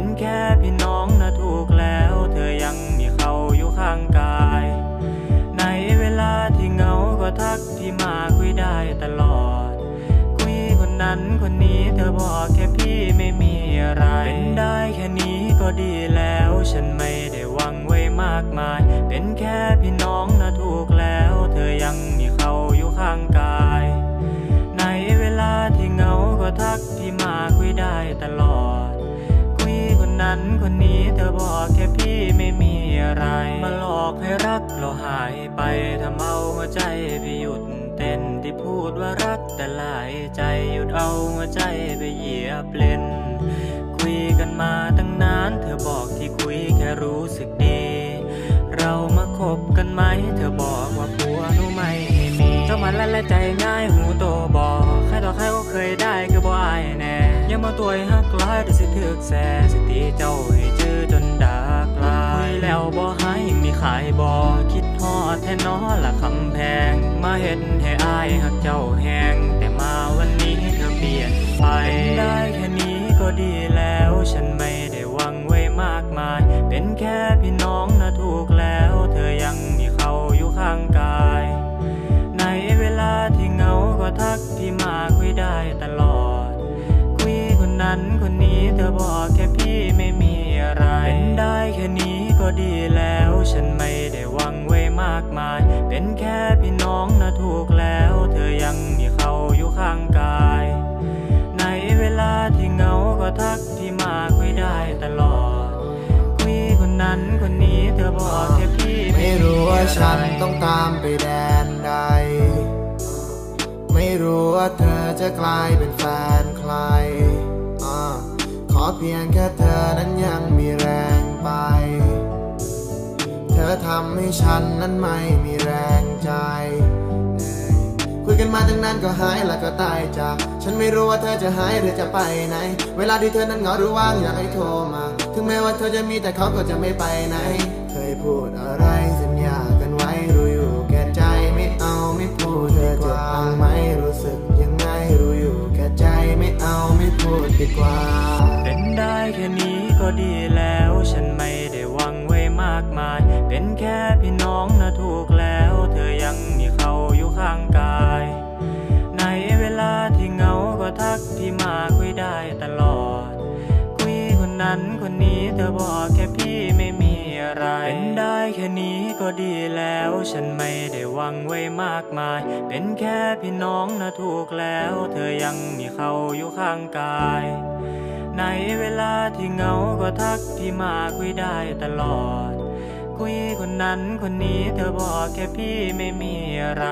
เป็นแค่พี่น้องนะถูกแล้ว เธอยังมีเขาอยู่ข้างกาย ในเวลาที่เหงาก็ทักที่มาคุยได้ตลอด คุยคนนั้นคนนี้เธอบอกแค่พี่ไม่มีอะไร เป็นได้แค่นี้ก็ดีแล้ว ฉันไม่ได้หวังไว้มากมาย เป็นแค่ รักเราหายไปทำเอาหัวใจไปหยุดเต้นที่พูดว่ารักแต่หลายใจหยุดเอาหัวใจไปเหยียบเล่น คุยกันมาตั้งนานเธอบอกที่คุยแค่รู้สึกดี เรามาคบกันไหม เธอบอกว่าผัวหนูไม่ให้มีเจ้ามันละละใจง่ายหูโตบอกใครต่อใครก็เคยได้คือบ่อายแน่ยังมาตัวหักลายแต่สิถึกแสสติเจ้าให้เจอจนดากลายคุยแล้วบ่หายยังมี ขายบ่คิดฮอดแท้นอละคำแพง มาเห็นให้อายฮักเจ้าแหงแต่มาวันนี้เธอเปลี่ยนไป ได้แค่นี้ก็ดีแล้ว ฉันไม่ได้หวังไว้มากมาย เป็นแค่พี่น้องนะถูกแล้ว เธอยังมีเขาอยู่ข้างกาย ในเวลาที่เหงาก็ทักที่มาคุยได้ตลอด คุยคนนั้นคนนี้เธอบอกแค่ ดีแล้วฉันไม่ได้หวังไว้มากมาย เป็นแค่พี่น้องนะถูกแล้ว เธอยังมีเขาอยู่ข้างกาย ในเวลาที่เหงาก็ทักที่มาคุยได้ตลอด คุยคนนั้นคนนี้เธอบอกแค่พี่ไม่รู้ว่าฉันต้องตามไปแดนใด ไม่รู้ว่าเธอจะกลายเป็นแฟนใครอขอเพียงแค่เธอนั้นยังมีแรงไป อทำให้ฉันนั้นไม่มีแรงใจคุยกันมาตั้งนานก็หายแล้วก็ตายจาก ฉันไม่รู้ว่าเธอจะหายหรือจะไปไหน เวลาที่เธอนั้นเหงาหรือว่างอยากให้โทรมา ถึงแม้ว่าเธอจะมีแต่เขาก็จะไม่ไปไหน เคยพูดอะไรสัญญากันไว้รู้อยู่แก่ใจไม่เอาไม่พูดเธอจะฟังไหมรู้สึกยังไงรู้อยู่แก่ใจไม่เอาไม่พูดดีกว่า เป็นได้แค่นี้ก็ดีแล้วฉัน เป็นแค่พี่น้องนะถูกแล้ว เธอยังมีเขาอยู่ข้างกาย ในเวลาที่เหงาก็ทักที่มาคุยได้ตลอด คุยคนนั้นคนนี้เธอบอกแค่พี่ไม่มีอะไร เป็นได้แค่นี้ก็ดีแล้ว ฉันไม่ได้หวังไว้มากมาย เป็นแค่พี่น้องนะถูกแล้ว เธอยังมีเขาอยู่ข้างกายในเวลาที่เหงาก็ทักที่มาคุยได้ตลอด คุยคนนั้นคนนี้เธอบอกแค่พี่ไม่มีอะไร